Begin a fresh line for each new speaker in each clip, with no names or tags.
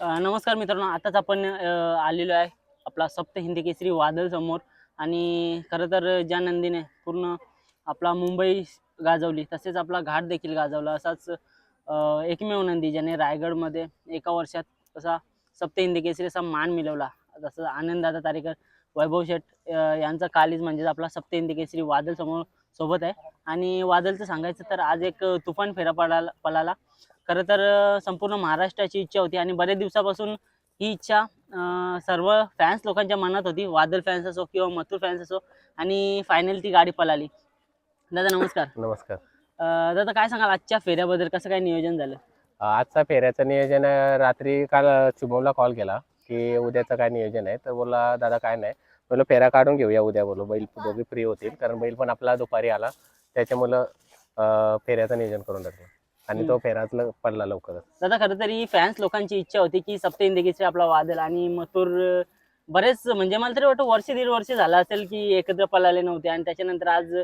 नमस्कार मित्रांनो आताच आपण आलेलो आहे आपला सप्त हिंदी केसरी वादळ समोर. आणि खरं तर ज्या नंदीने पूर्ण आपला मुंबई गाजवली तसेच आपला घाट देखील गाजवला. असाच एकमेव नंदी ज्याने रायगडमध्ये एका वर्षात असा सप्त हिंदी केसरी असा मान मिळवला. जसं आनंददादा तारेकर वैभव शेठ यांचा कालीज म्हणजेच आपला सप्त हिंदी केसरी वादळ समोर सोबत आहे. आणि वादळचं सांगायचं तर आज एक तुफान फेरा पडाला पळाला खरं तर संपूर्ण महाराष्ट्राची इच्छा होती आणि बरेच दिवसापासून ही इच्छा सर्व फॅन्स लोकांच्या मनात होती. वादळ फॅन्स असो किंवा मथुर फॅन्स असो आणि फायनल ती गाडी पळाली. दादा नमस्कार.
नमस्कार.
अ, दादा काय सांगाल? आजच्या फेऱ्याबद्दल कसं काय नियोजन झालं?
आजचा फेऱ्याचं नियोजन अ, रात्री काल अ, शुभमला कॉल केला की उद्याचं काय नियोजन आहे? तर बोलला दादा काय नाही. बोललो फेरा काढून घेऊया उद्या. बोललो बैल दोघे फ्री होतील. कारण बैल पण आपला दुपारी आला. त्याच्यामुळं अ, फेऱ्याचं नियोजन करून टाकलं. आणि तो फेराच पडला लवकरच.
दादा खरं तरी फॅन्स लोकांची इच्छा होती की सप्त इंदिकेचे आपला वादळ आणि मथुर बरेच म्हणजे मला तरी वाटतं वर्ष दीड वर्ष झालं असेल की एकत्र पळाले नव्हते आणि त्याच्यानंतर आज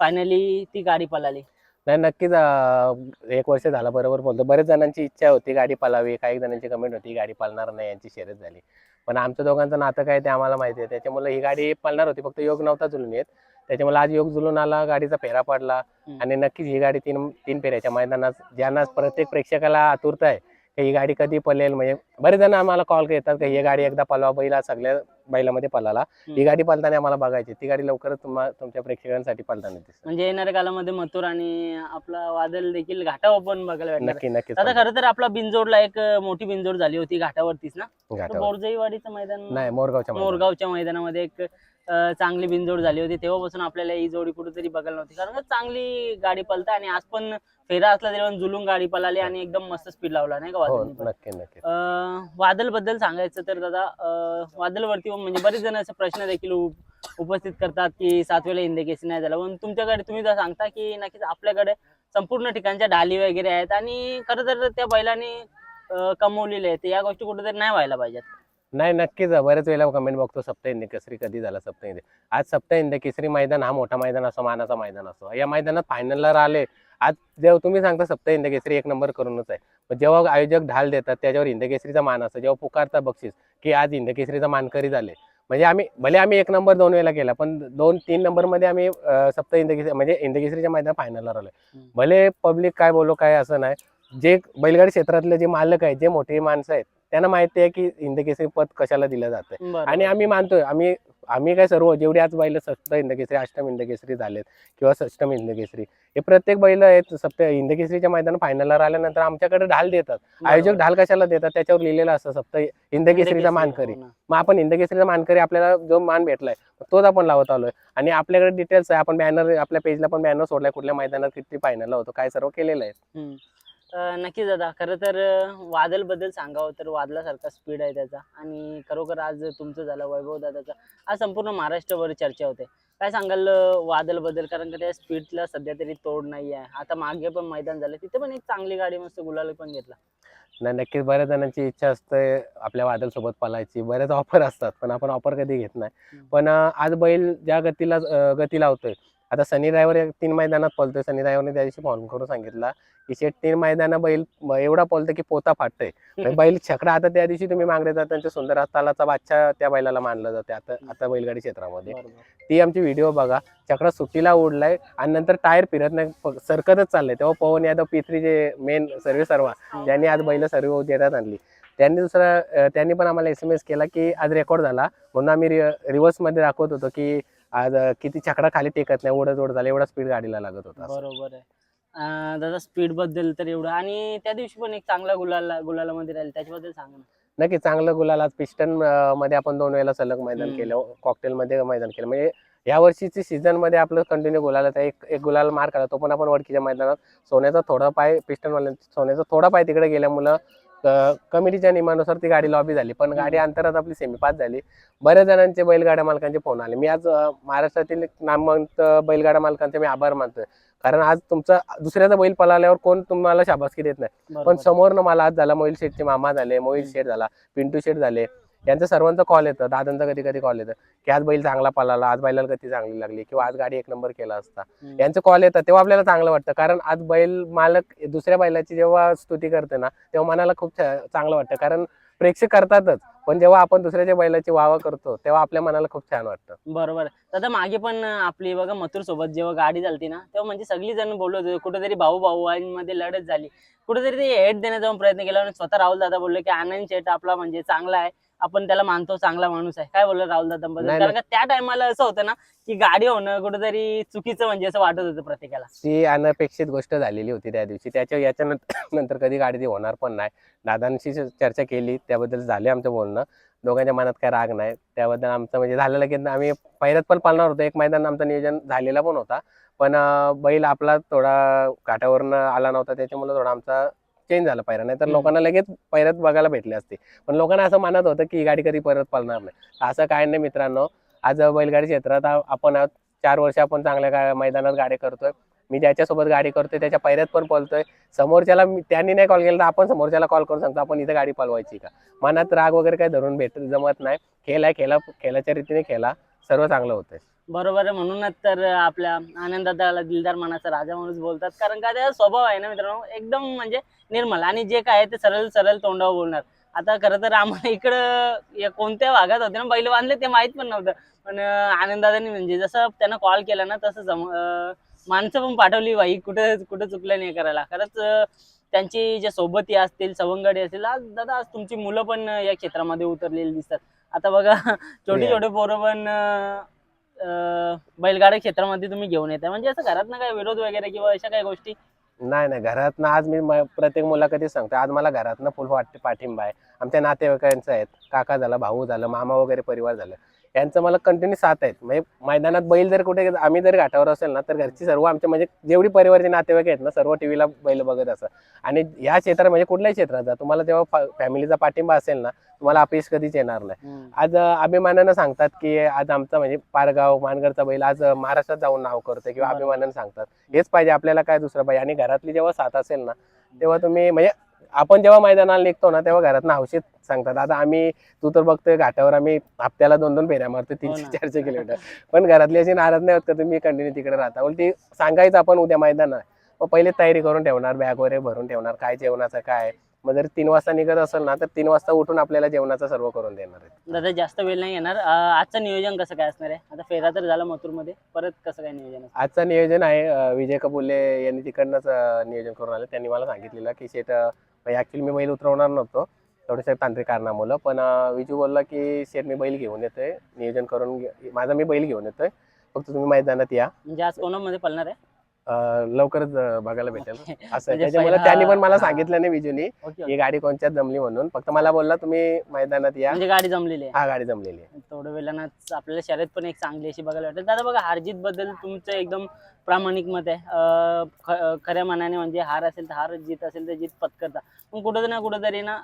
फायनली ती गाडी पळाली.
नाही नक्कीच अ, एक वर्ष झाला बरोबर बोलतो. बरेच जणांची इच्छा होती गाडी पळावी काही जणांची कमेंट होती गाडी पळणार नाही यांची शर्यत झाली. पण आमच्या दोघांचं नातं काय ते आम्हाला माहिती आहे. त्याच्यामुळे ही गाडी पळणार होती फक्त योग नव्हता जुळून येत. त्याच्यामुळे आज योग जुळून आला गाडीचा फेरा पडला. आणि नक्कीच ही गाडी तीन तीन फेऱ्याच्या मैदानात ज्यांना प्रत्येक प्रेक्षकाला आतुरता आहे की ही गाडी कधी पळेल? म्हणजे बरेच जण आम्हाला कॉल येतात की ही गाडी एकदा पळवा बैला सगळ्या बैलामध्ये पळाला. ही. गाडी पळताना आम्हाला बघायची ती गाडी लवकरच तुम्हा तुमच्या प्रेक्षकांसाठी पळताना दिसते
म्हणजे येणाऱ्या कालामध्ये मथुर आणि आपला वादळ देखील घाटावर पण बघायला
नक्की नक्कीच.
दादा खरं तर आपला बिनजोडला एक मोठी बिनजोड झाली होती घाटावरतीच ना? बोरजाईवाडीचं मैदान
नाही मोरगावच्या.
मोरगावच्या मैदानामध्ये एक चांगली बिनजोड झाली होती. तेव्हापासून आपल्याला ही जोडी कुठेतरी बघायला नव्हती. कारण चांगली गाडी पळते आणि आज पण फेरा असला तरी पण जुलून गाडी पळाली आणि एकदम मस्त स्पीड लावला नाही का
हो
वादळबद्दल सांगायचं तर दादा अ, वादळवरती म्हणजे बरेच जण असे प्रश्न देखील उप- उपस्थित करतात की सात वेळेला इंदेकेसी नाही झाला. पण तुमच्याकडे तुम्ही जर सांगता की नक्कीच आपल्याकडे संपूर्ण ठिकाणच्या ढाली वगैरे आहेत आणि खरं तर त्या बैलांनी अ, कमवलेले आहेत. या गोष्टी कुठेतरी नाही व्हायला पाहिजेत.
नाही नक्कीच. बरेच वेळेला कमेंट बघतो सप्त हिंदी केसरी कधी झाला सप्त हिंदी. आज सप्त हिंदी केसरी मैदान हा मोठा मैदान असो मानाचा मैदान असो. या मैदानात फायनलला राहिले. आज जेव्हा तुम्ही सांगता सप्त हिंदी केसरी एक नंबर करूनच आहे. पण जेव्हा आयोजक ढाल देतात त्याच्यावर हिंदी केसरीचा मान असतो. जेव्हा पुकारता बक्षीस की आज हिंदी केसरीचा मानकरी झाले. म्हणजे आम्ही भले आम्ही एक नंबर दोन वेळेला केला पण दोन तीन नंबरमध्ये आम्ही अं, सप्त हिंदी केसरी म्हणजे हिंदी केसरीच्या मैदान फायनलला
हम्म.
भले पब्लिक काय बोलो काय असं नाही. जे बैलगाडी क्षेत्रातले जे मालक आहेत जे मोठी माणसं आहेत त्यांना माहिती आहे की हिंद केसरी पद कशाला दिलं जातं. आणि आम्ही मानतोय आम्ही आम्ही काय सर्व जेवढे आज बैल सप्त हिंद केसरी अष्टम हिंद केसरी झालेत किंवा षष्टम हिंद केसरी हे प्रत्येक बैल आहेत सप्त हिंद केसरीच्या मैदान फायनलला राहिल्यानंतर आमच्याकडे ढाल देतात. आयोजक ढाल कशाला देतात? त्याच्यावर लिहिलेलं असतं सप्त हिंद केसरीचा मानकरी.
हो.
मग आपण हिंद केसरीचा मानकरी आपल्याला जो मान भेटलाय तोच आपण लावत आलोय. आणि आपल्याकडे डिटेल्स आहे आपण बॅनर आपल्या पेजला पण बॅनर सोडलाय कुठल्या मैदानात किती फायनलला होतो काय सर्व केलेलं आहे.
नक्कीच दादा. खरं तर वादलबद्दल सांगावं तर वादलासारखा स्पीड आहे त्याचा. आणि खरोखर आज तुमचं झालं वैभव दादाचा आज संपूर्ण महाराष्ट्रभर चर्चा होते. काय सांगाल वादलबद्दल कारण का त्या स्पीडला सध्या तरी तोड नाही आहे. आता मागे पण मैदान झालं. तिथे पण एक चांगली गाडी मस्त गुलाल पण घेतला.
नाही नक्कीच बऱ्याच जणांची इच्छा असते आपल्या वादल सोबत पळायची बरेच ऑफर असतात पण आपण ऑफर कधी घेत नाही. पण आज बैल ज्या गतीला गती लावतोय आता सनी ड्रायव्हर तीन मैदानात पळतोय. सनी ड्रायव्हरने त्या दिवशी फोन करून सांगितला की शेट तीन मैदानं बैल एवढा पळतोय की पोता फाटतोय. म्हणजे बैल छकडा आता त्या दिवशी तुम्ही मागले जातात त्यांच्या सुंदर तालाचा बादशाह त्या बैलाला मानलं जाते. आता आता बैलगाडी क्षेत्रामध्ये. ती आमची व्हिडिओ बघा. चक्रा सुट्टीला उडलाय आणि नंतर टायर फिरत नाही. सरकतच चाललंय. तेव्हा पवन यादव पित्री जे मेन सर्वे सर्वा त्यांनी आज बैल सर्व देण्यात आणली. त्यांनी दुसरा त्यांनी पण आम्हाला एस एम एस केला की आज रेकॉर्ड झाला. म्हणून आम्ही रिव्हर्समध्ये दाखवत होतो की आज किती छकडा खाली टेकत नाही उडत उडत झाला एवढा स्पीड गाडीला लागत होता. असं.
बरोबर आहे. अं, दादा स्पीडबद्दल तर एवढं. आणि त्या दिवशी पण एक चांगला गुलाल गुलालामध्ये राहील. त्याच्याबद्दल सांगा ना.
नक्की चांगलं गुलाल. आज पिस्टनमध्ये आपण दोन वेळेला सलग मैदान
हम्म.
केलं. कॉकटेल मध्ये मैदान केलं. म्हणजे या वर्षीची सीझनमध्ये आपलं कंटिन्यू गुलाल एक एक गुलाल मार काढला तो पण आपण वडकीच्या मैदानात. सोन्याचा थोडा पाय पिस्टन वाल्या सोन्याचा थोडा पाय तिकडे गेल्यामुळं कमिटीच्या नियमानुसार ती गाडी लॉबी झाली. पण गाडी अंतरात आपली सेमी पास झाली. बऱ्याच जणांचे बैलगाड्या मालकांचे फोन आले. मी आज महाराष्ट्रातील नामवंत बैलगाड्या मालकांचे मी आभार मानतोय. कारण आज तुमचा दुसऱ्याचा बैल पळाल्यावर कोण तुम्हाला शाबासकी देत नाही. पण. समोरनं मला आज झाला मोहिल शेठचे मामा झाले मोहिल. शेठ झाला पिंटू शेठ झाले. यांचा सर्वांचा कॉल येतं. दादांचा कधी कधी कॉल येतं. की आज बैल चांगला पळाला आज बैलाला गती चांगली लागली किंवा आज गाडी एक नंबर केला असता. यांचे कॉल येतात तेव्हा आपल्याला चांगलं वाटतं. कारण आज बैल मालक दुसऱ्या बैलाची जेव्हा स्तुती करते ना तेव्हा मनाला खूप चांगलं वाटतं. कारण प्रेक्षक करतातच. पण जेव्हा आपण दुसऱ्याच्या बैलाची वावा करतो तेव्हा आपल्या मनाला खूप छान वाटतं.
बरोबर. दादा मागे पण आपली बघा मथुर सोबत जेव्हा गाडी चालती ना तेव्हा म्हणजे सगळी जण बोलत होते कुठेतरी भाऊ भाऊमध्ये लढत झाली. कुठेतरी ते हेड देण्याचा प्रयत्न केला. आणि स्वतः राहुल दादा बोलले की आनंद शेट आपला म्हणजे चांगला आहे. आपण त्याला मानतो चांगला माणूस आहे. काय बोललं राहुल दादांबद्दल
नाही,
कारण का त्या टायमाला असं होतं ना की गाडी होणं कुठेतरी चुकीचं म्हणजे असं वाटत होतं प्रत्येकाला.
ती अनपेक्षित गोष्ट झालेली होती त्या दिवशी. त्याच्या याच्या नंतर नंतर कधी गाडी ती होणार पण नाही. दादांशी च- चर्चा केली त्याबद्दल झाले आमचं बोलणं. दोघांच्या मनात काय राग नाही. त्याबद्दल आमचं म्हणजे झालेलं की आम्ही पहिल्यात पण पाळणार होतो. एक मैदान आमचं नियोजन झालेला पण होता. पण अं, बैल आपला थोडा काठावरनं आला नव्हता. त्याच्यामुळे थोडा आमचा चेंज झाला पायरा नाही तर. लोकांना लगेच पैऱ्यात बघायला भेटले असते. पण लोकांना असं मानत होतं की ही गाडी कधी परत पळणार नाही. असं काय नाही मित्रांनो. आज बैलगाडी क्षेत्रात आपण. चार वर्ष आपण चांगल्या मैदानात गाडी करतोय. मी ज्याच्यासोबत गाडी करतोय त्याच्या पैऱ्यात पण पळतोय. समोरच्याला त्यांनी नाही कॉल केला तर आपण समोरच्याला कॉल करून सांगतो आपण इथे गाडी पळवायची का? मनात राग वगैरे काही धरून भेट जमत नाही. खेळ आहे खेळा खेळाच्या रीतीने खेळा सर्व चांगलं होतंय.
बरोबर आहे. म्हणूनच तर आपल्या आनंदाला दिलदार मनाचा राजा माणूस बोलतात. कारण का त्याचा स्वभाव आहे ना मित्रांनो एकदम म्हणजे निर्मल आणि जे काय आहे ते सरळ सरळ तोंडावर बोलणार. आता खरं तर आम्हाला इकडं या कोणत्या भागात होते ना बैल बांधले ते माहीत पण नव्हतं. पण आनंदादानी म्हणजे जसं त्यांना कॉल केला ना तसं जम माणसं पण पाठवली बाई कुठं कुठं चुकलं नाही करायला. खरंच त्यांची जे सोबती असतील सवंगडी असतील आज दादा आज तुमची मुलं पण या क्षेत्रामध्ये उतरलेली दिसतात. आता बघा छोटे. छोटे पोरं पण बैलगाडा बैलगाड्या क्षेत्रामध्ये तुम्ही घेऊन येताय. म्हणजे असं घरात ना काय विरोध वगैरे किंवा अशा काही गोष्टी?
नाही नाही. घरातनं आज मी म- प्रत्येक मुलाखतीत सांगतो आज मला घरातनं फुल वाट- पाठिंबा आहे. आमच्या नातेवाईकांचं आहेत. काका झाला भाऊ झालं मामा वगैरे परिवार झालं. यांचं मला कंटिन्यू साथ आहेत. म्हणजे मैदानात बैल जर कुठे आम्ही जर घाटावर असेल ना तर घरची सर्व आमच्या म्हणजे जेवढी परिवारचे नातेवाईक आहेत ना सर्व टी व्हीला बैल बघत असं. आणि या क्षेत्रात म्हणजे कुठल्याही क्षेत्रात जा. तुम्हाला जेव्हा फॅमिलीचा पाठिंबा असेल ना तुम्हाला अपयश कधीच येणार नाही. आज अभिमानानं सांगतात की आज आमचा म्हणजे पारगाव मानगडचा बैल आज महाराष्ट्रात जाऊन नाव करतोय किंवा. अभिमानानं सांगतात. हेच पाहिजे आपल्याला काय दुसरं पाहिजे? आणि घरातली जेव्हा साथ असेल ना तेव्हा तुम्ही म्हणजे आपण जेव्हा मैदानाला निघतो ना तेव्हा घरात हौशीत सांगतात आता आम्ही तू तर बघतोय घाटावर आम्ही हप्त्याला दोन दोन फेऱ्या मारतो
हो
तीनशे. चारशे किलोमीटर. पण घरातली अशी नाराज नाही होत का तुम्ही कंटिन्यू तिकडे राहता? उलटी सांगायचं आपण उद्या मैदान आहे मग पहिले तयारी करून ठेवणार बॅग वगैरे भरून ठेवणार काय जेवणाचं काय? मग जर तीन वाजता निघत असेल ना तर तीन वाजता उठून आपल्याला जेवणाचं सर्व करून देणार आहे
दादा जास्त वेळ नाही येणार. अं, आजचं नियोजन कसं काय असणार आहे? आता फेरा तर झाला मथुरमध्ये परत कसं काय नियोजन असणार?
आजचं नियोजन आहे अं, विजय कबुले यांनी तिकडनंच अं, नियोजन करून आले. त्यांनी मला सांगितलेलं की शेट ऍक्च्युली मी बैल उतरवणार नव्हतो थोड्याशा तांत्रिक कारणामुळं पण अं, विजू बोलला की शेट मी बैल घेऊन येतोय नियोजन करून घे- माझा मी बैल घेऊन येतोय फक्त तुम्ही मैदानात या.
म्हणजे आज कोणामध्ये पळणार आहे?
लवकरच बघायला भेटेल. असं.
म्हणजे
त्याच्यामुळे
पहिला-
त्यांनी पण मला
हा.
सांगितलं नाही विजूनी ही गाडी कोणत्यात जमली म्हणून. फक्त मला बोलला तुम्ही मैदानात या.
म्हणजे गाडी जमलेली आहे.
हा गाडी जमलेली आहे.
थोड्या वेळानंच आपल्याला शर्यत पण एक चांगली अशी बघायला वाटते दादा बघा हारजीत बद्दल तुमचं एकदम प्रामाणिक मत आहे. खऱ्या मनाने म्हणजे हार असेल तर हार जीत असेल तर जीत पत्करता. पण कुठं ना कुठंतरी ना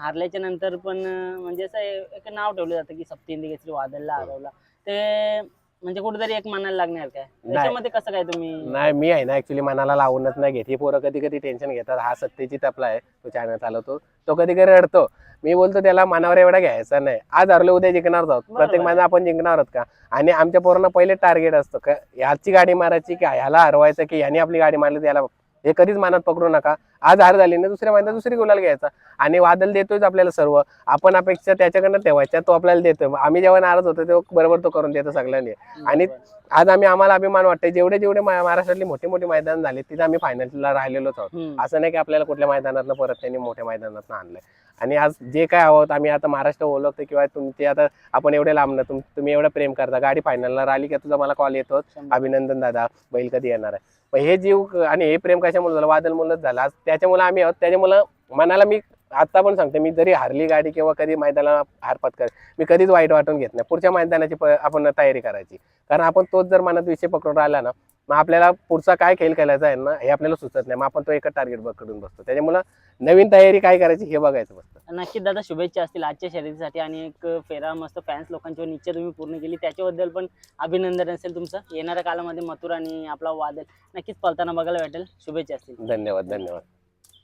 हारल्याच्या नंतर पण म्हणजे असं एक नाव ठेवलं जातं की सप्तिंदी केसरी वादळला हरवला. ते म्हणजे कुठेतरी एक मनाला लागणार काय? त्याच्यामध्ये कसं काय तुम्ही
नाही मी आहे ना ऍक्च्युली मनाला लावूनच नाही घेत. ही पोरं कधी कधी टेन्शन घेतात. हा सत्तेची तपला आहे. तो चॅनल चालवतो. तो कधी कधी रडतो. मी बोलतो त्याला मनावर एवढा घ्यायचा नाही. आज हरलो उद्या जिंकणार आहोत प्रत्येक. महिना आपण जिंकणार आहोत का? आणि आमच्या पोरांना पहिले टार्गेट असतं. का ह्याची गाडी मारायची की ह्याला हरवायचं की ह्याने आपली गाडी मारली तर याला हे कधीच मनात पकडू नका. आज हार झाली ना दुसऱ्या महिन्यात दुसरी गुलाल घ्यायचा. आणि वादल देतोय आपल्याला सर्व. आपण अपेक्षा त्याच्याकडनं ठेवायच्या तो आपल्याला देतोय. आम्ही जेव्हा नाराज होतो तेव्हा बरोबर तो करून देतो सगळ्यांनी. आणि. आज आम्ही आम्हाला अभिमान वाटतंय जेवढे जेवढे महाराष्ट्रातली मोठी मोठी मैदान झाले तिथे आम्ही फायनलला राहिलेलोच आहोत. असं नाही की आपल्याला कुठल्या मैदानातनं परत त्यांनी मोठ्या मैदानात आणलंय. आणि आज जे काय आहोत आम्ही आता महाराष्ट्र ओळखतो किंवा तुमचे आता आपण एवढे लांब ना तुम तुम्ही एवढं प्रेम करता गाडी फायनलला राहिली की तुझा मला कॉल येतो
शंभर.
अभिनंदन दादा बैल कधी येणार आहे? पण हे जीव आणि हे प्रेम कशामुळे झालं? वादल मुलंच झालं. आज त्याच्यामुळे आम्ही आहोत. त्याच्यामुळे मनाला मी आता पण सांगते मी जरी हारली गाडी किंवा कधी मैदानाला हारपत कर मी कधीच वाईट वाटून घेत नाही. पुढच्या मैदानाची प- आपण तयारी करायची. कारण आपण तोच जर मनात विषय पकडून राहिला ना मग आपल्याला पुढचा काय खेळ खेळायचा आहे ना हे आपल्याला सुचत नाही. मग आपण तो एकच टार्गेट पकडून बसतो. त्याच्यामुळं नवीन तयारी काय करायची हे बघायचं बसतं
नक्कीच दादा शुभेच्छा असतील आजच्या शर्यतीसाठी आणि एक फेरा मस्त फॅन्स लोकांची इच्छा तुम्ही पूर्ण केली. त्याच्याबद्दल पण अभिनंदन असेल तुमचं. येणाऱ्या काळामध्ये मथुर आणि आपला वादळ नक्कीच पळताना बघायला भेटेल. शुभेच्छा असतील.
धन्यवाद धन्यवाद.